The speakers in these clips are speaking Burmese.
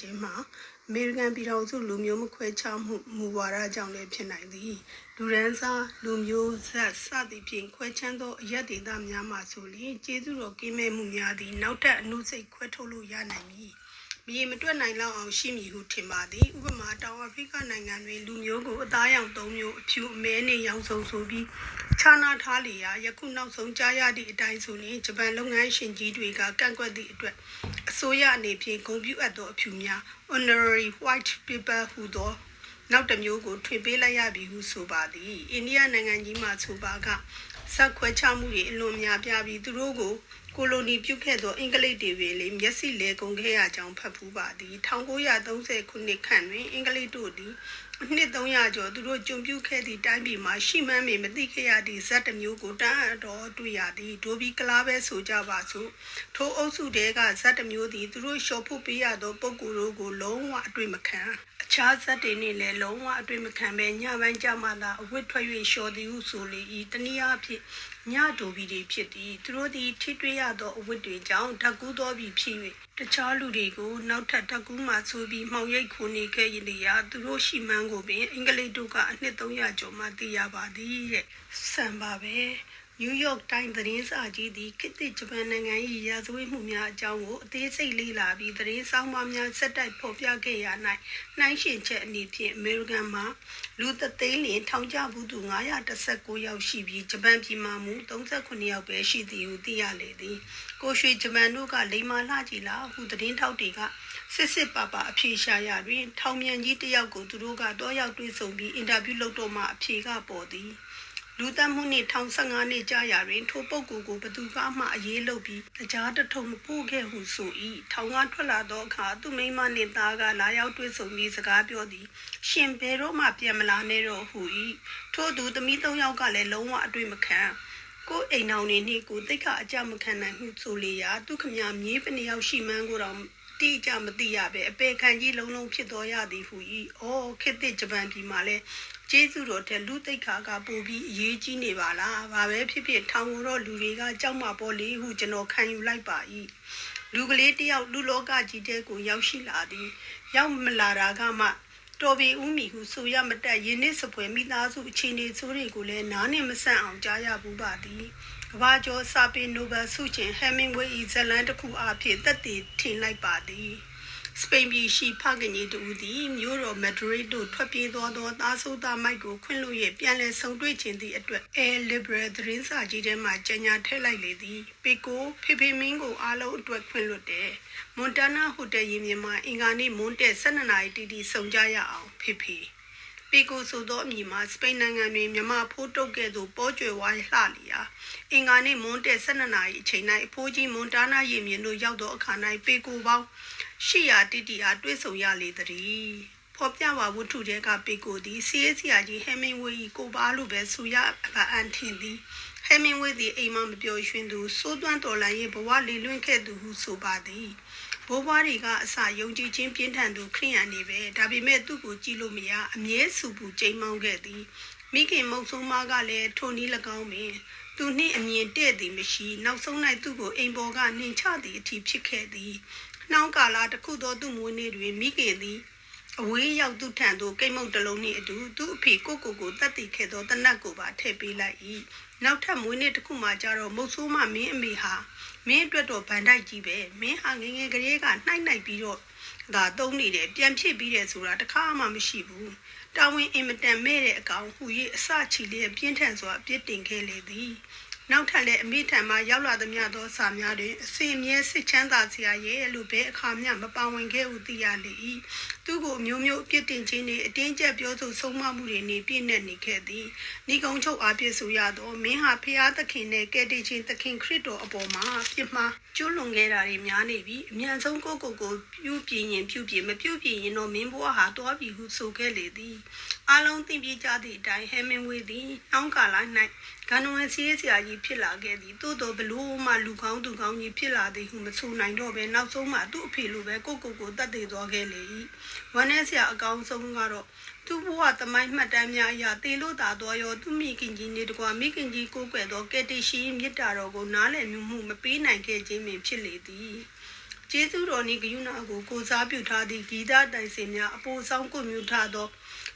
ခြင်းမှာအမေရိကန်ပြည်ထောင်စုလူမျိုးမခွဲခြားမှုမူဝါဒကြောင့်လည်းဖြစ်နိုင်သည်လူရန်စားလူမျိုးဆက်စသည်ဖြင့်ခွဲခြမ်းသောအရက်ဒေသများမှဆိုလျှင်ကျေးဇူးတော်ကင်းမဲ့မှုများသည်နောက်ထပ်အနုစိတ်ခွဲထုတ်လို့ရနိုင်မည် မရေမတွက်နိုင်လောက်အောင်ရှိမည်ဟုထင်ပါသည်ဥပမာတောင်အာဖရိကနိုင်ငံတွင်လူမျိုးကိုအသားရောင်၃မျိုးအဖြူအမဲနှင့်ရောင်စုံဆိုပြီးခြားနာထားလျာယခုနောက်ဆုံးကြားရသည့်အတိုင်းဆိုရင်ဂျပန်လုပ်ငန်းရှင်ကြီးတွေကကန့်ကွက်သည့်အတွက်အစိုးရအနေဖြင့်ဂုဏ်ပြုအပ်သောအဖြူများ honorary white people ဟူသောနောက်တစ်မျိုးကိုထွေပေးလိုက်ရပြီဟုဆိုပါသည်အိန္ဒိယနိုင်ငံကြီးမှဆိုပါကစက်ခွဲချမှုတွေအလွန်များပြားပြီးသူတို့ကို ကိုလိုနီပြုခဲ့သောအင်္ဂလိပ်တွေပင်လေမျက်စိလဲကုန်ခဲ့ရကြောင်းဖတ်ဖူးပါသည်1930ခုနှစ်ခန့်တွင် အင်္ဂလိပ်တို့သည်အနှစ်300ကျော်သူတို့ကြုံပြုခဲ့သည့်တိုင်းပြည်မှာရှိမှန်းမေမသိခဲ့ရသည့်ဇက်တစ်မျိုးကိုတန်းအတော်တွေ့ရသည်ဒိုဘီကလားပဲဆိုကြပါစို့ထိုအုပ်စုတဲကဇက်တစ်မျိုးသည်သူတို့ရှော်ဖို့ပေးရသောပုံကိုယ်တို့ကိုလုံးဝအတွေ့မခံအခြားဇက်တွေနဲ့လည်းလုံးဝအတွေ့မခံပဲညပိုင်းကြမှသာအဝတ်ထွက်၍လျှော်သည်ဟုဆိုလေ၏တနည်းအားဖြင့် ညဒိုဘီတွေဖြစ်သည်သူတို့သည်ထိတွေ့ရသောအဝတ်တွေကြောင့်ဓာတ်ကူးသောပြီးဖြစ်၍တခြားလူတွေကိုနောက်ထပ်ဓာတ်ကူးမှဆိုပြီးမှောင်ရိပ်ခိုနေခဲ့ရလျာသူတို့ရှိမှန်းကိုပင်အင်္ဂလိပ်တို့ကအနှစ်300ကျော်မှသိရပါသည်တဲ့ဆန်ပါပဲ နယူးယောက်တိုင်းသတင်းစာကြီးသည်ခေတ်သစ်ဂျပန်နိုင်ငံ၏ရာဇဝတ်မှုများအကြောင်းကိုအသေးစိတ်လေ့လာပြီးသတင်းဆောင်မများဆက်တိုက်ဖော်ပြခဲ့ရ၌နှိုင်းယှဉ်ချက်အနေဖြင့်အမေရိကန်မှာလူသသိန်းလင်ထောင်ကျဘူးသူ919ယောက်ရှိပြီးဂျပန်ပြည်မှာမူ39ယောက်ပဲရှိသည်ဟုသိရလေသည်ကိုရွှေဂျပန်တို့ကလိမ္မာလှကြည်လာဟုသတင်းထောက်တွေကစစ်စစ်ပပအဖြေရှာရတွင် ထောင်မြန်ကြီးတယောက်ကိုသူတို့ကတော့ရောက်တွေ့ဆုံပြီးအင်တာဗျူးလုပ်တော့မှအဖြေကပေါ်သည် လူသတ်မှုနှင့်ထောင်15နှစ်ကြာရာတွင်ထိုပုဂ္ဂိုလ်ကိုဘသူကမှအရေးလုပ်ပြီးတရားတထုံမပို့ခဲ့ဟုဆို၏ထောင်ကထွက်လာသောအခါသူမိမနှင့်သားကလာရောက်တွေ့ဆုံပြီးစကားပြောသည်ရှင်ဘယ်တော့မှပြန်မလာနဲ့တော့ဟု၏ထို့သူသမီးသုံးယောက်ကလည်းလုံးဝအတွေ့မခံကိုအိမ်အောင်နေနှင့်ကိုတိတ်ခအကြမခံနိုင်ဟုဆိုလေရာသူခမမြေးပနေရောက်ရှိမှန်းကိုတော့တိအကျမသိရပဲအပေခံကြီးလုံးလုံးဖြစ်တော်ရသည်ဟု၏အော်ခေတ်သစ်ဂျပန်ပြည်မှာလဲ ကျေးဇူးတော်တဲ့လူသိက္ခာကပို့ပြီးအရေးကြီးနေပါလားဘာပဲဖြစ်ဖြစ်ထောင်ကိုတော့လူတွေကကြောက်မှပေါ်လေဟုကျွန်တော်ခံယူလိုက်ပါ၏လူကလေးတယောက်လူလောကကြီးတဲ့ကိုရောက်ရှိလာသည်ရောက်မလာတာကမှတော်ပြီဦးမီဟုဆိုရမတက်ယင်းနစ်စပွဲမိသားစုအခြေအနေဆိုးတွေကိုလည်းနားနဲ့မဆန့်အောင်ကြားရဘူးပါသည်ကဘာကျော်စာပေနိုဘယ်ဆုရှင်ဟမ်မင်ဝေး၏ဇလန်တစ်ခုအဖြစ်သက်တည်ထင်လိုက်ပါသည် စပိန်ပြည်ရှိဖခင်ကြီးတူသည်မြို့တော်မက်ဒရစ်တို့ထွက်ပြေးသွားသောသားဆိုးသားမိုက်ကိုခွင့်လို့ရပြန်လည်ဆုံတွေ့ခြင်းသည့်အတွက်အဲလီဘရယ်သတင်းစာကြီးထဲမှကြေညာထည့်လိုက်လေသည်ပေကိုဖေဖေမင်းကိုအားလုံးအတွက်ခွင့်လွတ်တယ်မွန်တနာဟိုတယ်ရင်မြမှာအင်္ဂါနေ့မွန်းတက်12နာရီတီတီဆုံကြရအောင်ဖေဖေ ပီကိုဆိုသောအမည်မှာစပိန်နိုင်ငံတွင်မြမဖိုးတုတ်ကဲ့သို့ပေါ်ကျွယ်ဝါလှလျာအင်္ဂါနေ့မွန်းတက်12နာရီအချိန်၌အဖိုးကြီးမွန်တာနာရင်မြတို့ရောက်သောအခါ၌ပေကိုပေါင်းရှီယာတီတီအားတွေ့ဆုံရလေသည်ဖော်ပြပါဝတ္ထုတဲကပေကိုသည်စီးရဲစီယာကြီးဟဲမင်ဝေး၏ကိုပါလိုပဲဆိုရပါအန်ထင်သည်ဟဲမင်ဝေးသည်အိမ်မမပြောရွှင်သူစိုးသွမ်းတော်လိုင်းရဲ့ဘဝလေလွင့်ခဲ့သူဟုဆိုပါသည် ဘိုးဘွားတွေကအစာယုံကြည်ခြင်းပြင်းထန်သူခရိယန်တွေပဲဒါပေမဲ့သူ့ကိုကြည့်လို့မရအမြဲဆူပူကြိမ်မောင်းခဲ့သည်မိခင်မုတ်ဆိုးမကလည်းထိုနည်း၎င်းပင်သူနှင့်အမြင်တဲ့သည်မရှိနောက်ဆုံး၌သူ့ကိုအိမ်ပေါ်ကနှင်ချသည့်အထိဖြစ်ခဲ့သည်နှောင်းကာလတစ်ခုသောသူ့မွေးနေ့တွင်မိခင်သည် အဝေးရောက်သူထံသို့ကိတ်မုတ်တလုံးနှင့်အတူသူ့အဖေကိုကိုကိုတတ်သိခဲ့သောတနတ်ကိုပါထည့်ပေးလိုက်၏နောက်ထပ်မွေးနေ့တစ်ခုမှကြတော့မုတ်ဆိုးမမင်းအမေဟာမင်းအတွက်တော့ဗန်တိုက်ကြီးပဲမင်းဟာငငယ်ကလေးကနှိုက်နှိုက်ပြီးတော့ဒါသုံးနေတယ်ပြန်ဖြစ်ပြီးတယ်ဆိုတာတခါမှမရှိဘူးတာဝန်အင်မတန်မဲ့တဲ့အကောင်ဟူ၍အစချီလျက်ပြင်းထန်စွာပြစ်တင်ခဲ့လေသည် နောက်ထပ်လည်းအမိထံမှရောက်လာသမျှသောစာများတွင်အစီအမြဲစစ်ချမ်းသာစရာရဲ့လို့ဘဲအခါမျှမပါဝင်ခဲ့ဟုသိရလေ၏သူကိုမျိုးမျိုးအပြစ်တင်ခြင်းနှင့်အတင်းကျပ်ပြောဆိုဆုံးမမှုတွေနှင့်ပြည့်နှက်နေခဲ့သည်ဤကုံချုပ်အားဖြင့်ဆိုရသောမင်းဟာဖျားသခင်နှင့်ကယ်တင်ခြင်းသခင်ခရစ်တော်အပေါ်မှာပြစ်မှား ကျွလွန်ခဲ့တာတွေများနေပြီအမြန်ဆုံးကိုကိုကိုပြုပြင်ရင်ပြုပြင်မပြုပြင်ရင်တော့မင်းဘွားဟာတွားပြီဟုဆိုခဲ့လေသည်အလုံးသိပြကြသည့်အတိုင်းဟဲမင်ဝေးသည်နှောင်းကာလ၌ဂန်နဝင်စီးဆရာကြီးဖြစ်လာခဲ့သည်သို့တော်ဘလို့မှလူကောင်းသူကောင်းကြီးဖြစ်လာသည်ဟုမဆိုနိုင်တော့ပဲနောက်ဆုံးမှသူ့အဖေလိုပဲကိုကိုကိုတတ်သိသွားခဲ့လေ၏ဝမ်းနဲ့ဆရာအကောင်းဆုံးကတော့ သူ့ဘဝသမိုင်းမှတ်တမ်းများအရာတေလို့သာတော်ရောသူမိခင်ကြီးနေတကွာမိခင်ကြီးကိုကွယ်သောကယ်တီရှိမြစ်တာတော်ကိုနားလည်မှုမပေးနိုင်ခဲ့ခြင်းပင်ဖြစ်လေသည်ကျေးဇူးတော်နှင့်ဂရုဏာကိုကိုစားပြုထားသည့်ဂီတတိုင်စင်များအပိုဆောင်ကွမြူထားသော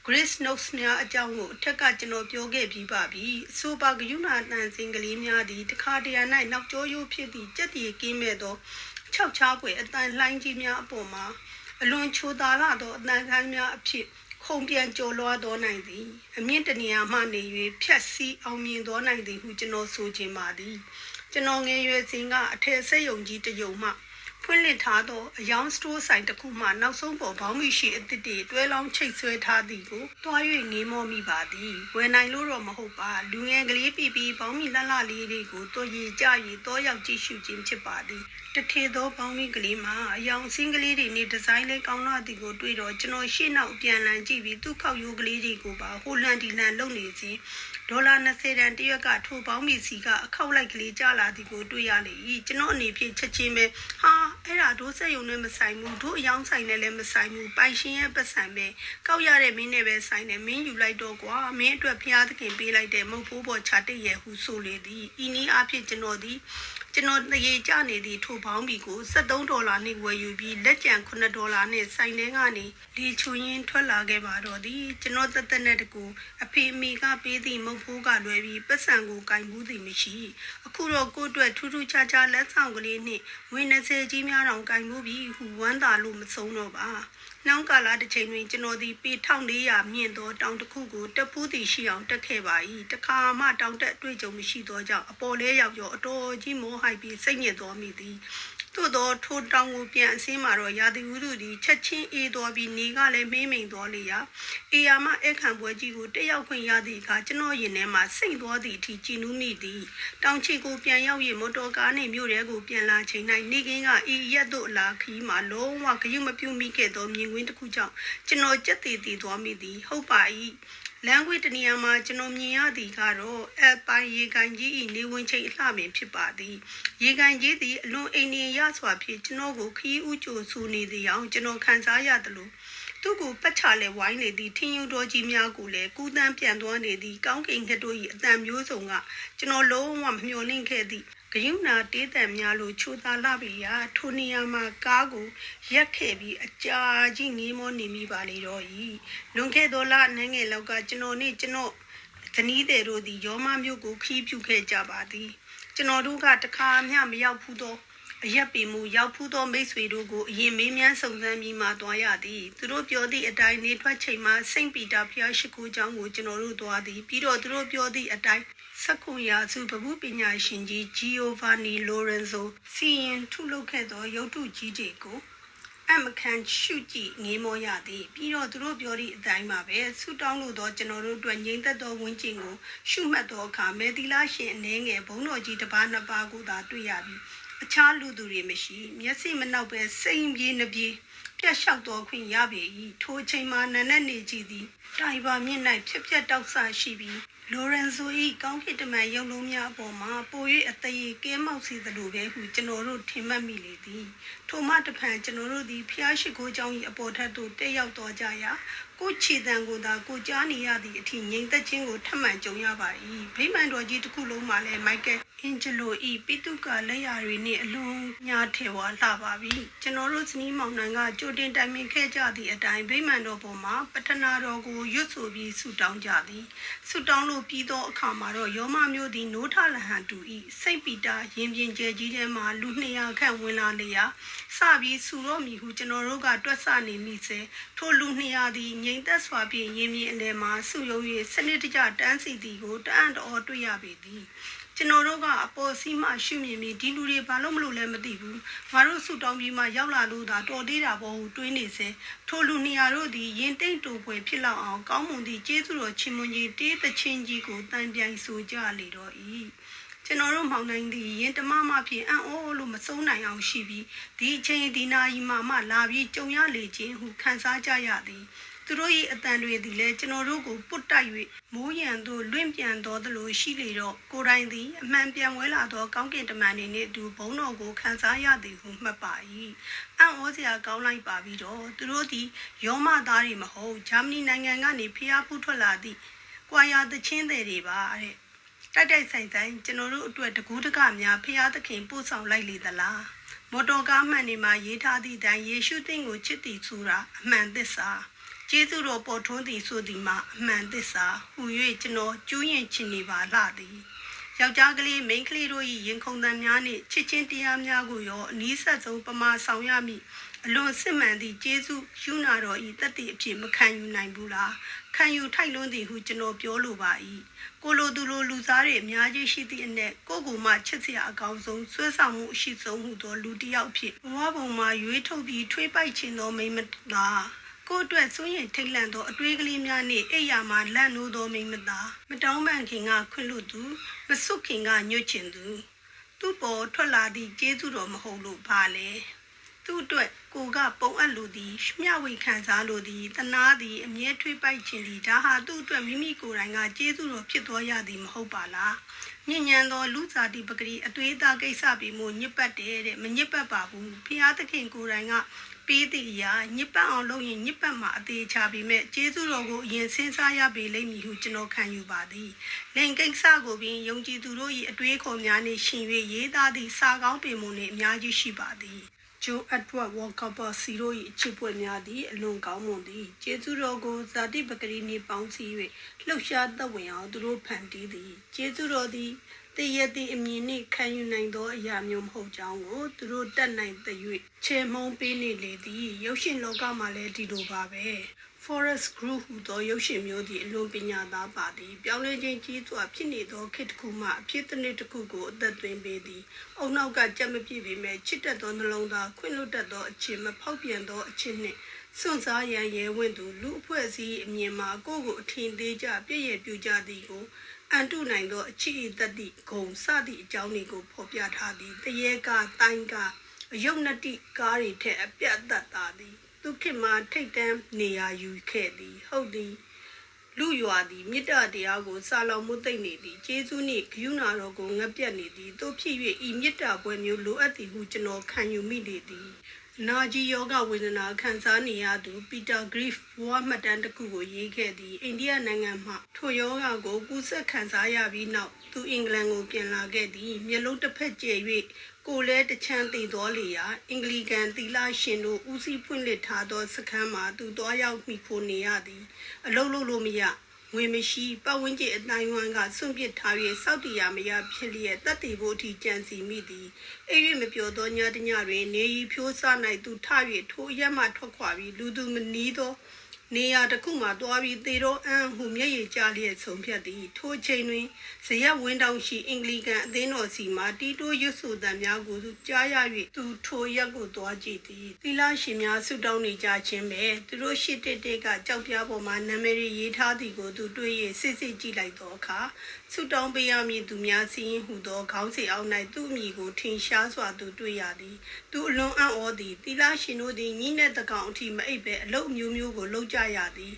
Grace Notes များအကြောင်းကိုအထက်ကကျွန်တော်ပြောခဲ့ပြီးပါပြီ။အဆိုပါဂရုဏာတန်စင်ကလေးများသည်တခါတရံ၌နောက်ကျောရိုးဖြစ်သည့်ကြက်တီကင်းမဲ့သောခြောက်ချားပွေအတန်လှိုင်းကြီးများအပေါ်မှာအလွန်ချိုသာလာသောအတန်ခိုင်းများအဖြစ် ခုံပြန်ကြော်လွှားသောနိုင်သည်အမြင့်တနေရာမှနေ၍ဖြတ်စည်းအောင်မြင်သောနိုင်သည်ဟုကျွန်တော်ဆိုချင်ပါသည်ကျွန်တော်ငယ်ရွယ်စဉ်ကအထက်ဆက်ယုံကြီးတစ်ယုံမှဖွင့်လှစ်ထားသောအယောင်စတိုးဆိုင်တစ်ခုမှနောက်ဆုံးပေါ်ဘောင်းမရှိအစ်စ်တွေတွဲလောင်းချိတ်ဆွဲထားသည်ကိုတွား၍ငေးမောမိပါသည်ဝယ်နိုင်လို့တော့မဟုတ်ပါလူငယ်ကလေးပြပြီးဘောင်းမီလှလှလေးတွေကိုတော်ရည်ကြရည်တောရောက်ကြည့်ရှုခြင်းဖြစ်ပါသည် တထေသောဘောင်းမီကလေးမှာအယောင်စင်းကလေးတွေနဲ့ဒီဇိုင်းလေးကောင်းလာသည်ကိုတွေ့တော့ကျွန်တော်ရှေ့နောက်ပြန်လန်ကြည့်ပြီးသူ့ခောက်ရိုးကလေးတွေကိုပါဟိုလန်ဒီလန်လုံနေစဉ်ဒေါ်လာ20တန်တရွက်ကထိုပေါင်းမီစီကအခောက်လိုက်ကလေးကျလာသည်ကိုတွေ့ရလေ၏ကျွန်တော်အနေဖြင့်ချက်ချင်းပဲဟာအဲ့ဒါဒိုးဆက်ယုံနဲ့မဆိုင်ဘူးဒိုးအယောင်ဆိုင်နဲ့လည်းမဆိုင်ဘူးပိုင်ရှင်ရဲ့ပတ်စံပဲကောက်ရတဲ့မင်းနဲ့ပဲဆိုင်တယ်မင်းယူလိုက်တော့ကွာမင်းအတွက်ဖျားသခင်ပေးလိုက်တဲ့မုတ်ဖိုးပေါ်ချတိတ်ရဲ့ဟုဆိုလေသည်ဤနည်းအားဖြင့်ကျွန်တော်သည် ကျွန်တော်တရေကြနေသည့်ထိုပေါင်းဘီကို73ဒေါ်လာနဲ့ဝယ်ယူပြီးလက်ကျန်9ဒေါ်လာနဲ့ဆိုင်ထဲကနေဒီချွင်းရင်ထွက်လာခဲ့ပါတော့သည်ကျွန်တော်တသက်နဲ့တကူအဖေအမေကပေးသည့်မုတ်ဖိုးကလွယ်ပြီးပတ်စံကိုကင်ဘူးသည်မရှိ အခုတော့ကိုယ့်အတွက်ထူးထူးခြားခြားလက်ဆောင်ကလေးနှင့်ငွေ20ကြီးများတောင်ကင်ဘူးပြီးဟူဝမ်းသာလို့မဆုံးတော့ပါနှောင်းကာလတစ်ချိန်တွင်ကျွန်တော်သည်ပေ1400မြင့်သောတောင်တစ်ခုကိုတက်ဖူးသည်ရှိအောင်တက်ခဲ့ပါ၏တခါမှတောင်တက်အတွေ့အကြုံမရှိသောကြောင့်အပေါ်လဲရောက်ရောအတော်ကြီးမောဟိုက်ပြီးစိတ်ညစ်သွားမိသည်သို့သောထိုတောင်ကိုပြန်အစင်းမှာတော့ရာသီဥတုသည်ချက်ချင်းအေးသွားပြီးနေကလည်းမေးမိန်သွားလေရာအေယာမအခန့်ပွဲကြီးကိုတက်ရောက်ခွင့်ရသည့်အခါကျွန်တော်ရင်ထဲမှာစိတ်သွားသည့်အထိကြည်နူးမိသည်တောင်ချီကိုပြန်ရောက်၍မော်တော်ကားနှင့်မြို့ထဲကိုပြန်လာချိန်၌နေကင်းကဤရက်သို့အလာခီးမှာလုံးဝဂရုမပြုမိခဲ့သောမြင်ကွင်းတစ်ခုကြောင့်ကျွန်တော်ကြက်တည်တည်သွားမိသည်ဟုတ်ပါ၏ လမ်းကွေးတနေရာမှာကျွန်တော်မြင်ရသည်ကတော့အပိုင်ရေကန်ကြီး၏နေဝင်ချိန်အလှပင်ဖြစ်ပါသည်ရေကန်ကြီးသည်အလွန်အိမ်နေရစွာဖြင့်ကျွန်တော်ကိုခီးဥကြိုဆူနေသည်အောင်ကျွန်တော်ခံစားရသလိုသူ့ကိုပတ်ချလဲဝိုင်းနေသည့်ထင်းယူတော်ကြီးများကိုလည်းကူးတန်းပြန်သွားနေသည့်ကောင်းကင်ခက်တို့၏အတန်မျိုးစုံကကျွန်တော်လုံးဝမမျှော်လင့်ခဲ့သည့် ဂယုဏတေးတံများလိုချိုသာလာပြီရာထိုနေရာမှာကားကိုရက်ခဲ့ပြီးအကြာကြီးငေးမောနေမိပါလေတော့ဤလွန်ခဲ့သောလနှငယ်လောက်ကကျွန်တော်နဲ့ကျွန်တော်ဇနီးတဲ့တို့သည်ရောမမျိုးကိုခီးပြူခဲ့ကြပါသည် ကျွန်တော်တို့ကတခါမျှမရောက်ဘူးသော အရက်ပင်မူရောက်ဖူးသောမိတ်ဆွေတို့ကိုအရင်မေးမြန်းစုံစမ်းပြီးမှသွားရသည်သူတို့ပြောသည့်အတိုင်းနေထွက်ချိန်မှာစိန့်ပီတာဖျားရှိခိုးကျောင်းကိုကျွန်တော်တို့သွားသည်ပြီးတော့သူတို့ပြောသည့်အတိုင်းစက္ကုရာစုပပုပညာရှင်ကြီးဂျီယိုဗာနီလိုရန်ဇိုစီရင်ထုလုပ်ခဲ့သောရုပ်ထုကြီးတွေကိုအမကန်ရှုကြည့်ငေးမောရသည်ပြီးတော့သူတို့ပြောသည့်အတိုင်းပါပဲဆူတောင်းလို့တော့ကျွန်တော်တို့အတွက်ငြိမ်သက်သောဝင်းကျင်ကိုရှုမှတ်သောအခါမေတီလာရှင်အနေငယ်ဘုံတော်ကြီးတစ်ပါးနှစ်ပါးကိုသာတွေ့ရပြီး အခြားလူသူတွေမရှိမျက်စိမနှောက်ပဲစိမ်ပြေးနှပြေးပြတ်လျှောက်တော်ခွင့်ရပေ၏ထိုအချိန်မှာနန်းနဲ့နေကြည့်သည်တိုင်ပါမြင့်၌ဖြက်ဖြက်တောက်ဆရှိပြီးလိုရန်ဆို၏ကောင်းကင်တမန်ရုပ်လုံးများအပေါ်မှာပို၍အသေးကဲမောက်စီသလိုပဲဟုကျွန်တော်တို့ထင်မှတ်မိလေသည်ထိုမှတဖန်ကျွန်တော်တို့သည်ဖျားရှိခိုးကြောင်း၏အပေါ်ထက်သို့တက်ရောက်သွားကြရာကိုခြေတံကိုသာကိုကြားနေရသည့်အထိငြိမ်သက်ခြင်းကိုထပ်မံကြုံရပါ၏ဗိမာန်တော်ကြီးတစ်ခုလုံးမှာလည်းမိုက်ကယ်အင်ဂျလိုဤပိတုကလက်ရာတွေနှင့်အလွန်ညာထေဝါလှပါပြီကျွန်တော်တို့ဇနီးမောင်နှံကကြိုတင်တိုင်ပင်ခဲ့ကြသည့်အတိုင်းဗိမာန်တော်ပေါ်မှာပထနာတော်ကိုရွတ်ဆိုပြီးဆုတောင်းကြသည်ဆုတောင်းလို့ပြီးသောအခါမှာတော့ယောမမျိုးသည်နိုးထလဟန်တူဤစိတ်ပီတာရင်ပြင်ကျဲကြီးထဲမှာလူ200ခန့်ဝင်လာလျာစပြီးဆူတော့မီဟုကျွန်တော်တို့ကတွက်ဆနေမိစေထိုလူ200သည်ငြိမ်သက်စွာဖြင့်ရင်မြင်အလယ်မှာဆုယုံ၍စနစ်တကျတန်းစီသည်ကိုတအံ့တော်တွေ့ရပေသည်ကျွန်တော်တို့ကအပေါ်စီးမှရှုမြင်ပြီးဒီလူတွေဘာလို့မလို့လဲမသိဘူးငါတို့ဆူတောင်းပြီးမှရောက်လာလို့သာတော်သေးတာပေါ့ဟုတွေးနေစေထိုလူနေရာတို့သည်ရင်တိတ်တူပွဲဖြစ်လောက်အောင်ကောင်းမွန်သည့်ကျေးဇူးတော်ချီးမွမ်းကြီးတေးသချင်းကြီးကိုတန်ပြိုင်ဆိုကြလေတော့၏ကျွန်တော်တို့မောင်နိုင်သည်ရင်တမမဖြင့်အံ့ဩလို့မဆုံးနိုင်အောင်ရှိပြီးဒီအချိန်ဒီနာရီမှမှလာပြီးကြုံရလေခြင်းဟုခံစားကြရသည် သူတို့၏အတန်တွေသည်လည်းကျွန်တော်တို့ကိုပုတ်တိုက်၍မိုးရန်သို့လွင့်ပြန်တော်သလိုရှိလေတော့ကိုယ်တိုင်သည်အမှန်ပြန်ဝဲလာသောကောင်းကင်တမန်တွေနှင့်အတူဘုံတော်ကိုခံစားရသည်ဟုမှတ်ပါ၏အံ့ဩစရာကောင်းလိုက်ပါပြီးတော့သူတို့သည်ယောမသားတွေမဟုတ်ဂျာမနီနိုင်ငံကနေဖျားဖူးထွက်လာသည့်ကွာယာသချင်းတွေပါတဲ့တိုက်တိုက်ဆိုင်ဆိုင်ကျွန်တော်တို့အတွက်တကူးတကများဖျားသခင်ပို့ဆောင်လိုက်လေသလားမော်တော်ကားမှန်နေမှာရေးထားသည့်တိုင်ယေရှုသင်ကိုချစ်သည်ဆိုတာအမှန်သစ္စာ ကျေးဇူးတော်ပေါ်ထွန်းသည်ဆိုသည်မှာအမှန်သစ္စာဟူ၍ကျွန်တော်ကျူးရင်ချင်နေပါလားသည်ယောက်ျားကလေးမိန်းကလေးတို့၏ရင်ခုန်သံများနှင့်ချစ်ချင်းတရားများကိုရောအနီးဆက်ဆုံးပမာဆောင်ရမည်အလွန်စစ်မှန်သည့်ကျေးဇူးယူနာတော်ဤတတ်သည့်အဖြစ်မခံယူနိုင်ဘူးလားခံယူထိုက်လွန်းသည်ဟုကျွန်တော်ပြောလိုပါ၏ကိုလိုသူလိုလူသားတွေအများကြီးရှိသည့်အနက်ကိုကိုမှချစ်စရာအကောင်းဆုံးဆွဲဆောင်မှုအရှိဆုံးဟုသောလူတစ်ယောက်ဖြစ်ဘဝပုံမှာရွေးထုတ်ပြီးထွေးပိုက်ခြင်းသောမိမသား ကိုအတွက်စိုးရင်ထိတ်လန့်သောအတွေးကလေးများနှင့်အိယာမှလန့်နိုးသောမိမသားမတောင်းပန်ခင်ကခွင့်လွတ်သူမစွတ်ခင်ကညှွတ်ချင်သူသူ့ပေါ်ထွက်လာသည့်ကျေးဇူးတော်မဟုတ်လို့ပါလေသူ့အတွက်ကိုကပုံအပ်လိုသည်မျှဝေခံစားလိုသည်တနာသည်အမြဲထွေးပိုက်ခြင်းသည်ဒါဟာသူ့အတွက်မိမိကိုယ်တိုင်ကကျေးဇူးတော်ဖြစ်တော်ရသည်မဟုတ်ပါလားညဉ့်ညံသောလူစားတိပဂရီအသွေးအသားကိစ္စပြီးမှညစ်ပတ်တယ်တဲ့မညစ်ပတ်ပါဘူးဖျားသခင်ကိုယ်တိုင်က ပေးသည့်အရာညစ်ပတ်အောင်လုပ်ရင်ညစ်ပတ်မှာအသေးချပေမဲ့ကျေးဇူးတော်ကိုအရင်စဉ်းစားရပေလိမ့်မည်ဟုကျွန်တော်ခံယူပါသည်လိန်ကိစ္စကိုပင်ယုံကြည်သူတို့၏အတွေးခေါ်များနှင့်ရှင်၍ရေးသားသည့်စာကောင်းပင်မနှင့်အများကြီးရှိပါသည်ဂျိုအက်ဒဝတ်ဝါကာပါစီရို၏အချစ်ပွဲများသည်အလွန်ကောင်းမွန်သည်ကျေးဇူးတော်ကိုဇာတိပဂရီနှင့်ပေါင်းစည်း၍လှုပ်ရှားသက်ဝင်အောင်သူတို့ဖန်တီးသည်ကျေးဇူးတော်သည် တည်ရသည့်အမြင်နှင့်ခံယူနိုင်သောအရာမျိုးမဟုတ်ကြောင်းကိုသူတို့တတ်နိုင်သ၍ချေမှုန်းပေးနေလေသည်ရုပ်ရှင်လောကမှာလည်းဒီလိုပါပဲ Forest Group ဟူသောရုပ်ရှင်မျိုးသည်အလွန်ပညာသားပါသည်ပြောင်းလဲခြင်းကြီးစွာဖြစ်နေသောခေတ်တစ်ခုမှအဖြစ်တစ်နေ့တစ်ခုကိုအသက်သွင်းပေးသည်အုံနောက်ကကြက်မပြည့်ပေမဲ့ချစ်တတ်သောနှလုံးသားခွင့်လွတ်တတ်သောအချင်းမဖောက်ပြန်သောအချင်းနှင့်စွန့်စားရန်ရဲဝင့်သူလူအဖွဲ့အစည်းအမြင်မှာကိုယ့်ကိုအထင်သေးကြပြည့်ရပြူကြသည်ကို အန်တုနိုင်သောအချစ်ဤတတိဂုံစသည့်အကြောင်းတွေကိုဖော်ပြထားသည်တရေကတိုင်းကအယုတ်နတိကားတွေထက်အပြတ်သက်သာသည်သူခေတ်မှာထိတ်တန်းနေရာယူခဲ့သည်ဟုတ်သည်လူရွာသည်မေတ္တာတရားကိုစာလောင်မှုသိမ့်နေသည်ကျေးဇူးနှင့်ဂရုဏာတော်ကိုငတ်ပြတ်နေသည်တို့ဖြစ်၍ဤမေတ္တာပွဲမျိုးလိုအပ်သည်ဟုကျွန်တော်ခံယူမိနေသည် နာကြီးယောဂဝေဒနာခံစားနေရသူပီတာဂရစ်ဘဝမှတ်တမ်းတစ်ခုကိုရေးခဲ့သည်အိန္ဒိယနိုင်ငံမှထိုယောဂကိုကူးစက်ခံစားရပြီးနောက်သူအင်္ဂလန်ကိုပြန်လာခဲ့သည်မျက်လုံးတစ်ဖက်ကျဲ၍ကိုလဲတချမ်းတည်တော်လေရာအင်္ဂလိကန်သီလရှင်တို့ဦးစီးဖွင့်လှစ်ထားသောစခန်းမှာသူတွားရောက်မိခိုနေရသည်အလုံးလုံးလို့မရ ငွေမရှိပတ်ဝန်းကျင်အတိုင်းဝန်းကစွန့်ပစ်ထား၍စောက်တရာမရဖြစ်လျက်တက်တည်ဖို့အထိကြံစီမိသည်အဲ့ရမပြောသောညတညတွင် နေရီဖြိုးစား၌သူထ၍ထိုအရက်မှထွက်ခွာပြီးလူသူမနီးသော နေရာတစ်ခုမှတွားပြီးသေတော့အန်းဟုမျက်ရည်ကျလျက်ဆုံးဖြတ်သည်ထိုချိန်တွင်ဇရက်ဝင်းတောင်ရှိအင်္ဂလိကန်အသင်းတော်စီမှတီတိုးရွတ်ဆိုသံများကိုသူကြားရ၍သူထိုရက်ကိုသွားကြည့်သည်သီလရှင်များဆုတောင်းနေကြခြင်းပဲသူတို့ရှိတစ်တစ်ကကြောက်ပြားပေါ်မှာနာမည်ရေးထားသည်ကိုသူတွေ့၍စစ်စစ်ကြည့်လိုက်သောအခါဆုတောင်းပေးရမည်သူများစီရင်ဟူသောခေါင်းစဉ်အောက်၌သူ့အမည်ကိုထင်ရှားစွာသူတွေ့ရသည်သူအလွန်အံ့ဩသည်သီလရှင်တို့သည်ညီနဲ့တကောင်အထိမအိပ်ပဲအလုတ်မျိုးမျိုးကိုလုပ်ကြရသည်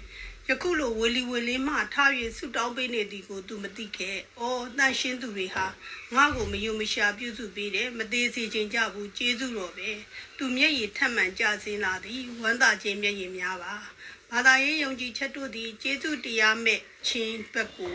ယခုလိုဝေလီဝေလင်းမှထား၍ဆုတောင်းပေးနေသည်ကိုသူမသိခဲ့။အော်တန်ရှင်းသူတွေဟာငါ့ကိုမယုံမရှာပြုစုပေးတယ်မသေးစေခြင်းကြဘူးကျေးဇူးတော်ပဲ။သူမျက်ရည်ထက်မှန်ကြစင်းလာသည်ဝမ်းသာခြင်းမျက်ရည်များပါ။ဘာသာရေးယုံကြည်ချက်တို့သည်ကျေးဇူးတရားမဲ့ခြင်းဘက်ကို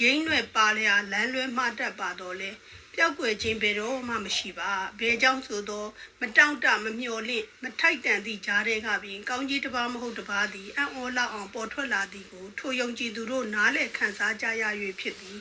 ရင်းရွယ်ပါလျာလမ်းလွဲမှတတ်ပါတော့လေ ပျောက်ကွယ်ခြင်းဘယ်တော့မှမရှိပါဘယ်ကြောင့်ဆိုတော့မတောင့်တမမျော်လင့်မထိုက်တန်သည့်ကြားတဲ့ကပင်ကောင်းကြီးတစ်ပါးမဟုတ်တစ်ပါးသည်အံ့ဩလောက်အောင်ပေါ်ထွက်လာသည်ကိုထိုယုံကြည်သူတို့နားလည်ခံစားကြရ၍ဖြစ်သည်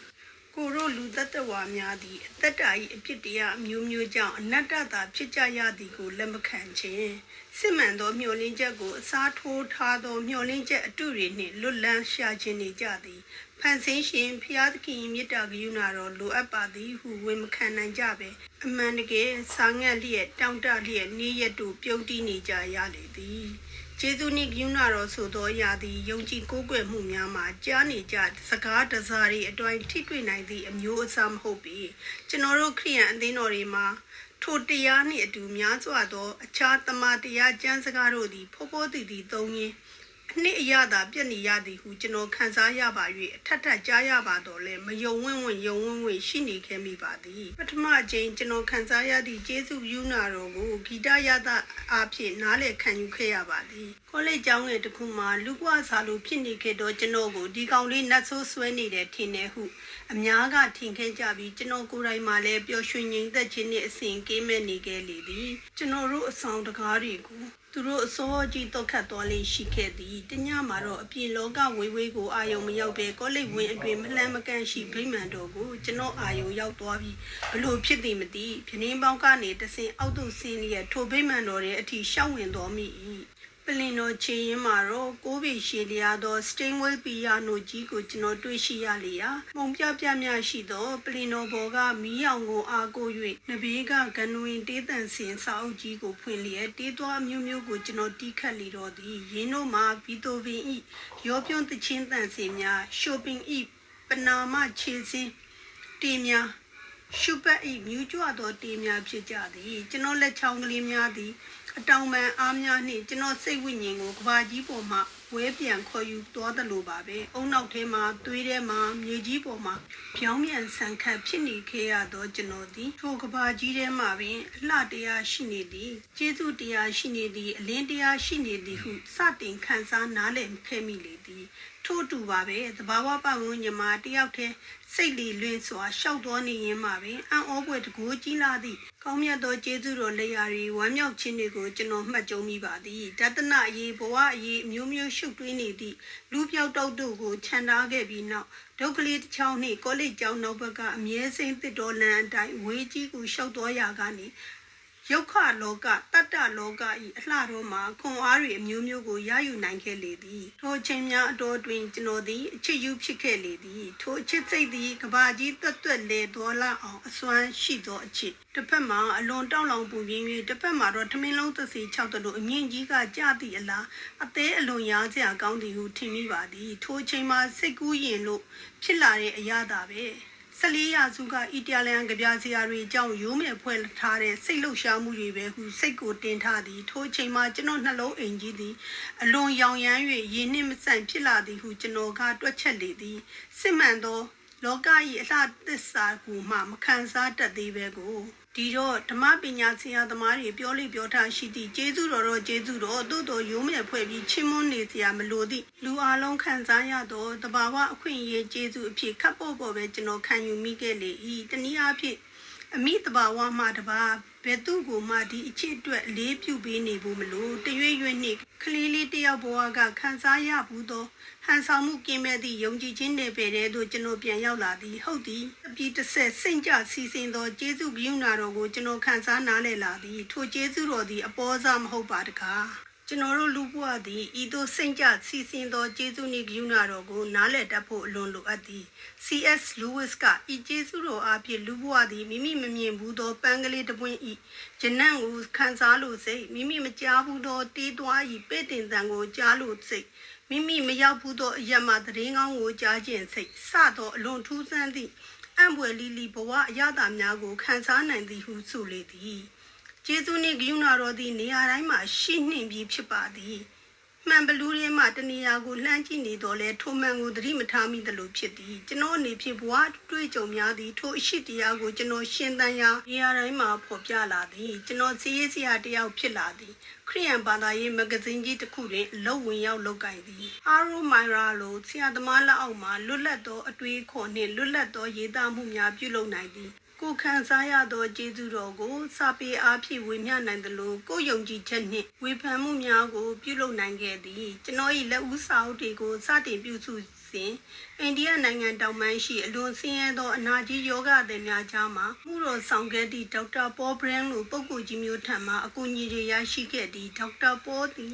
ကိုတို့လူသက်တဝါများသည်အသက်တာ၏အဖြစ်တရားအမျိုးမျိုးကြောင့်အနတ္တသာဖြစ်ကြရသည်ကိုလက်မခံခြင်းစစ်မှန်သောမျှော်လင့်ချက်ကိုအစားထိုးထားသောမျှော်လင့်ချက်အတုတွေနှင့်လွတ်လန်းရှာခြင်းနေကြသည် ဖန်ဆင်းရှင်ဖျားသခင်၏မေတ္တာကရုဏာတော်လိုအပ်ပါသည်ဟုဝန်မခံနိုင်ကြပဲအမှန်တကယ်စားငတ်လျက်တောင့်တလျက်နေရတူပြုံးတီးနေကြရလေသည်ကျေးဇူးနှင့်ကရုဏာတော်ဆိုသောအရာသည်ယုံကြည်ကိုးကွယ်မှုများမှာကြားနေကြစကားတစားတွေအတိုင်းထိတွေ့နိုင်သည့်အမျိုးအစားမဟုတ်ပေကျွန်တော်တို့ခရိယန်အသင်းတော်တွေမှာထိုတရားနှင့်အတူများစွာသောအခြားတမန်တရားကျမ်းစကားတို့သည်ဖောဖောတည်တည်သုံးရင်း အနှစ်အရသာပြည့်နေရသည်ဟုကျွန်တော်ခံစားရပါ၍အထက်ထက်ကြားရပါတော့လဲမယုံဝင့်ဝင့်ယုံဝင့်ဝင့်ရှိနေခဲ့မိပါသည်ပထမအကြိမ်ကျွန်တော်ခံစားရသည့်ကျေးဇူးယူနာတော်ကိုဂီတရသအားဖြင့်နားလည်ခံယူခဲ့ရပါသည် ကောလိပ်ကျောင်းငယ်တစ်ခုမှာလူကွာစာလိုဖြစ်နေခဲ့တော့ကျွန်တော်ကိုဒီကောင်လေးနတ်ဆိုးဆွဲနေတယ်ထင်တယ်ဟုအများကထင်ခဲ့ကြပြီးကျွန်တော်ကိုယ်တိုင်မှလည်းပျော်ရွှင်ငြိမ်သက်ခြင်းနှင့်အစဉ်ကင်းမဲ့နေခဲ့လေသည်ကျွန်တော်တို့အဆောင်တကားတွေကိုသူတို့အစောကြီးတော့ခတ်သွားလေးရှိခဲ့သည်တညမှာတော့အပြင်လောကဝေးဝေးကိုအာယုံမရောက်ပဲကောလိပ်ဝင်းအတွင်မလှမ်းမကန့်ရှိဗိမာန်တော်ကိုကျွန်တော်အာယုံရောက်သွားပြီးဘလို့ဖြစ်သည်မသိပြင်းပေါင်းကနေတဆင်အောက်သို့ဆင်းလျက်ထိုဗိမာန်တော်ရဲ့အထီရှောက်ဝင်တော်မိ၏ ပလင်တော်ချေရင်မှာတော့ကိုးပေရှည်လျားသောစတိန်ဝဲပီယာနိုကြီးကိုကျွန်တော်တွေ့ရှိရလေရာမှုံပြပြမြရှိသောပလင်တော်ဘော်ကမီးရောင်ကိုအားကို၍နဘေးကဂနဝင်တေးတန်စင်စာအုပ်ကြီးကိုဖွင့်လျက်တေးသွားမျိုးမျိုးကိုကျွန်တော်တီးခတ်လေတော့သည်ရင်းတို့မှာဗီတိုဗင်ဤရောပြွန်းတချင်းတန်စင်များရှိုပင်ဤပနာမခြေစင်းတေးများ ရှုပတ်ဤမြူးကြွသောတေးများဖြစ်ကြသည်ကျွန်တော်လက်ချောင်းကလေးများသည်အတောင်ပံအားများနှင့်ကျွန်တော်စိတ်ဝိညာဉ်ကိုကဘာကြီးပေါ်မှဝဲပြန်ခေါ်ယူသွားသလိုပါပဲအုံနောက်ထဲမှာသွေးထဲမှာမြေကြီးပေါ်မှာဖြောင်းမြန်ဆန်ခတ်ဖြစ်နေခဲ့ရသောကျွန်တော်သည်ထိုကဘာကြီးထဲမှာပင်အလှတရားရှိနေသည်ကျေးဇူးတရားရှိနေသည်အလင်းတရားရှိနေသည်ဟုစတင်ခံစားနားလည်ခဲ့မိလေသည် ထို့အတူပါပဲသဘာဝပတ်ဝန်းကျင်မှာတယောက်တည်းစိတ်လီလွင်စွာရှောက်တော်နေရင်မှာပင်အံ့ဩဖွယ်တကူကြီးလာသည့်ကောင်းမြတ်သောကျေးဇူးတော်လက်ရာတွေဝမ်းမြောက်ခြင်းတွေကိုကျွန်တော်မှတ်ကြုံမိပါသည်တသနာအရေးဘဝအရေးအမျိုးမျိုးရှုပ်ထွေးနေသည့်လူပြောက်တောက်တို့ကိုခြံထားခဲ့ပြီးနောက်ဒုက္ခလေးတစ်ချောင်းနှင့်ကောလိပ်ကျောင်းနောက်ဘက်ကအမြဲစိမ့်တစ်တော်လန်အတိုင်းဝေးကြီးကိုရှောက်တော်ရာကနေ ယုတ်ခလောကတတ္တလောကဤအလှတော်မှာခွန်အားတွေအမျိုးမျိုးကိုရယူနိုင်ခဲ့လေသည်ထိုချိန်များအတော်တွင်ကျွန်တော်သည်အချစ်ယူဖြစ်ခဲ့လေသည်ထိုအချစ်စိတ်သည်ကဘာကြီးတွတ်တွတ်လေတော်လာအောင်အစွမ်းရှိသောအချစ်တစ်ဖက်မှာအလွန်တောက်လောင်ပူပြင်း၍တစ်ဖက်မှာတော့ထမင်းလုံးသစီ၆တလို့အမြင့်ကြီးကကြသည့်အလားအသေးအလွန်ရားစရာကောင်းသည်ဟုထင်မိပါသည်ထိုချိန်မှာစိတ်ကူးရင်လို့ဖြစ်လာတဲ့အရာသာပဲ 14ရာစုကအီတလန်ကြပြစရာတွေအကြောင်းရိုးမယ်ဖွဲ့ထားတဲ့စိတ်လှုပ်ရှားမှုတွေပဲဟုစိတ်ကိုတင်ထားသည်ထိုအချိန်မှာကျွန်တော်နှလုံးအိမ်ကြီးသည်အလွန်ရောင်ရမ်း၍ရင်းနှင်းမဆန့်ဖြစ်လာသည်ဟုကျွန်တော်ကတွက်ချက်လေသည်စစ်မှန်သော လောက၏အလှသစ္စာကိုမှမခံစားတတ်သေးပဲကို ဒီတော့ဓမ္မပညာဆရာသမားတွေပြောလိပြောထားရှိသည့်ကျေးဇူးတော်တော့ကျေးဇူးတော်သို့တော်ရိုးမယ်ဖွဲ့ပြီးချီးမွမ်းနေစရာမလိုသည့်လူအလုံးခံစားရသောတဘာဝအခွင့်အရေးကျေးဇူးအဖြစ်ခပ်ပေါ်ပေါ်ပဲကျွန်တော်ခံယူမိခဲ့လေ၏တနည်းအားဖြင့်အမိတဘာဝမှတပါဘယ်သူကိုမှဒီအချစ်အတွက်အလေးပြုပေးနေဖို့မလို့တရွေ့ရွေ့နှင့်ကလေးလေးတယောက်ဘဝကခံစားရဘူးသော ဟန်ဆောင်မှုကင်းမဲ့သည့်ယုံကြည်ခြင်းတွေပဲတဲ့သို့ကျွန်တော်ပြန်ရောက်လာသည်ဟုတ်သည်အပြီးတစ်ဆက်စိတ်ကြစီစဉ်သောကျေးဇူးဂရုဏာတော်ကိုကျွန်တော်ခံစားနားလည်လာသည်ထိုကျေးဇူးတော်သည်အပေါ်စားမဟုတ်ပါတကားကျွန်တော်တို့လူဘဝသည်ဤသို့စိတ်ကြစီစဉ်သောကျေးဇူးနှင့်ဂရုဏာတော်ကိုနားလည်တတ်ဖို့အလွန်လိုအပ်သည် C.S. Lewis ကဤကျေးဇူးတော်အဖြစ်လူဘဝသည်မိမိမမြင်ဘူးသောပန်းကလေးတစ်ပွင့်ဤဂျနန့်ကိုခံစားလို့စိတ်မိမိမကြားဘူးသောတေးသွားဤပဲ့တင်တန်ကိုကြားလို့စိတ် မိမိမရောက်ဘူးသောအရက်မှသတင်းကောင်းကိုကြားခြင်းစိတ်စသောအလွန်ထူးဆန်းသည့်အံ့ဖွယ်လီလီဘဝအရသာများကိုခံစားနိုင်သည်ဟုဆိုလေသည်ကျေးဇူးနှင့်ဂရုဏာတော်သည်နေရာတိုင်းမှာရှိနှင့်ပြီးဖြစ်ပါသည် မှန်ဘလူးရဲမှတနေရာကိုလှမ်းကြည့်နေတော့လဲထိုမှန်ကိုသတိမထားမိသလိုဖြစ်သည်ကျွန်တော်အနေဖြင့်ဘဝတွေ့ကြုံများသည်ထိုအရှိတရားကိုကျွန်တော်ရှင်းသန်ရာနေရာတိုင်းမှာဖော်ပြလာသည်ကျွန်တော်စီးရေးစရာတယောက်ဖြစ်လာသည်ခရိယန်ဘာသာရေးမဂဇင်းကြီးတစ်ခုတွင်အလုပ်ဝင်ရောက်လုပ်ကိုင်သည်အာရိုမိုင်ရာလိုဆရာသမားလက်အောက်မှာလွတ်လပ်သောအတွေးခေါ်နှင့်လွတ်လပ်သောရေးသားမှုများပြုလုပ်နိုင်သည် ကိုခံစားရသောကျေးဇူးတော်ကိုစာပေအားဖြင့်ဝေမျှနိုင်သလိုကိုယုံကြည်ချက်နှင့်ဝေဖန်မှုများကို ပြုလုပ်နိုင်ခဲ့သည်ကျွန်တော်၏လက်ဦးစာအုပ်တွေကိုစတင်ပြုစုစဉ်အိန္ဒိယနိုင်ငံတောင်ပိုင်းရှိအလွန်ဆင်းရဲသောအနာကြီးယောဂသည်များကြားမှာမှုတော်ဆောင်ခဲ့သည့်ဒေါက်တာပေါ်ဘရန်လိုပုဂ္ဂိုလ်ကြီးမျိုးထံမှအကူအညီတွေရရှိခဲ့သည့်ဒေါက်တာပေါ်သည်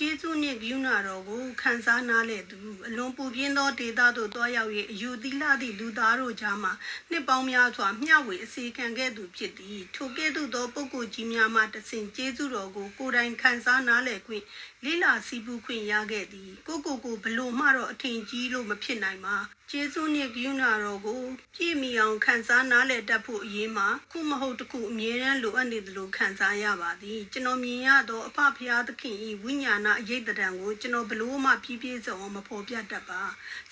ကျေးဇူးနှင့်ဂရုဏာတော်ကိုခံစားနားလည်သူအလွန်ပူပြင်းသောဒေသသို့တွားရောက်၍အယူသီလသည့်လူသားတို့ကြားမှနှစ်ပေါင်းများစွာမျှဝေအစီခံခဲ့သူဖြစ်သည်ထိုကဲ့သို့သောပုဂ္ဂိုလ်ကြီးများမှတဆင့်ကျေးဇူးတော်ကိုကိုယ်တိုင်ခံစားနားလည်ခွင့်လိလာစီပူခွင့်ရခဲ့သည်ကိုကိုကိုဘလို့မှတော့အထင်ကြီးလို့မဖြစ်နိုင်ပါကျေးဇူးနှင့်ဂရုဏာတော်ကိုပြည့်မီအောင်ခံစားနားလည်တတ်ဖို့အရေးမှာခုမဟုတ်တခုအမြဲတမ်းလိုအပ်နေသလိုခံစားရပါသည်ကျွန်တော်မြင်ရသောအဖဖရာသခင်၏ဝိညာဏအရေးတံကိုကျွန်တော်ဘလို့မှပြည့်ပြည့်စုံအောင်မဖော်ပြတတ်ပါ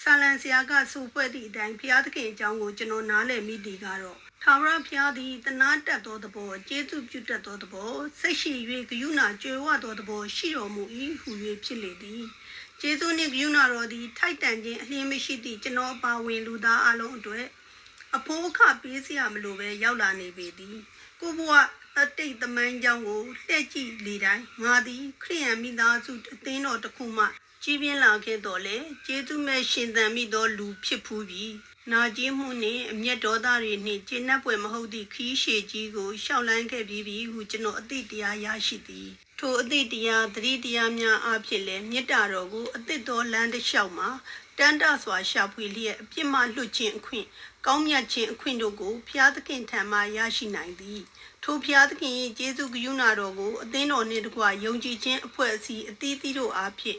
ဆာလန်ဆရာကစူဖွဲ့သည့်အတိုင်းဖရာသခင်အကြောင်းကိုကျွန်တော်နားလည်မိသည်ကတော့ ထာဝရဘုရားသည်တနာတတ်သောသဘောကျေးဇူးပြုတတ်သောသဘောစိတ်ရှိ၍ဂယုဏကြွယ်ဝသောသဘောရှိတော်မူ၏ဟု၍ဖြစ်လေသည်ကျေးဇူးနှင့်ဂရုဏာတော်သည်ထိုက်တန်ခြင်းအလင်းမရှိသည့်ကျွန်တော်အပါဝင်လူသားအလုံးအတွက်အဖိုးအခပေးစရာမလိုပဲရောက်လာနေပေသည်ကိုဘွားတတိတ်သမိုင်းကြောင်းကိုလှည့်ကြည့်လေတိုင်းငါသည်ခရိယန်မိသားစုအသင်းတော်တစ်ခုမှကြီးပြင်းလာခဲ့တော်လေကျေးဇူးမဲ့ရှင်သန်မိသောလူဖြစ်ဖူးပြီး နာကျင်မှုနှင့်အမျက်ဒေါသတွေနှင့်ကျဉ်납ပွဲမဟုတ်သည့်ခီးရှည်ကြီးကိုရှောက်လန်းခဲ့ပြီးပြီဟုကျွန်တော်အသိတရားရရှိသည်ထိုအသည့်တရားသတိတရားများအဖြစ်လည်းမေတ္တာတော်ကိုအသစ်တော်လမ်းတစ်လျှောက်မှာတန်တစွာရှာဖွေလျက်အပြစ်မှလွတ်ခြင်းအခွင့်ကောင်းမြတ်ခြင်းအခွင့်တို့ကိုဖျားသခင်ထံမှရရှိနိုင်သည်ထိုဖျားသခင်၏ကျေးဇူးကရုဏာတော်ကိုအသင်းတော်နှင့်တကွယုံကြည်ခြင်းအဖွဲ့အစည်းအသီးသီးတို့အားဖြင့်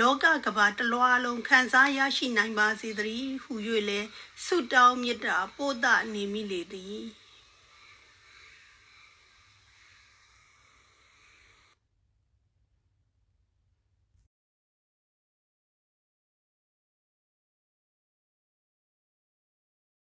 လောကကဘာတလွားလုံးခံစားရရှိနိုင်ပါစေတည်းဟု၍လည်းဆုတောင်းမေတ္တာပို့သနေမိလေသည်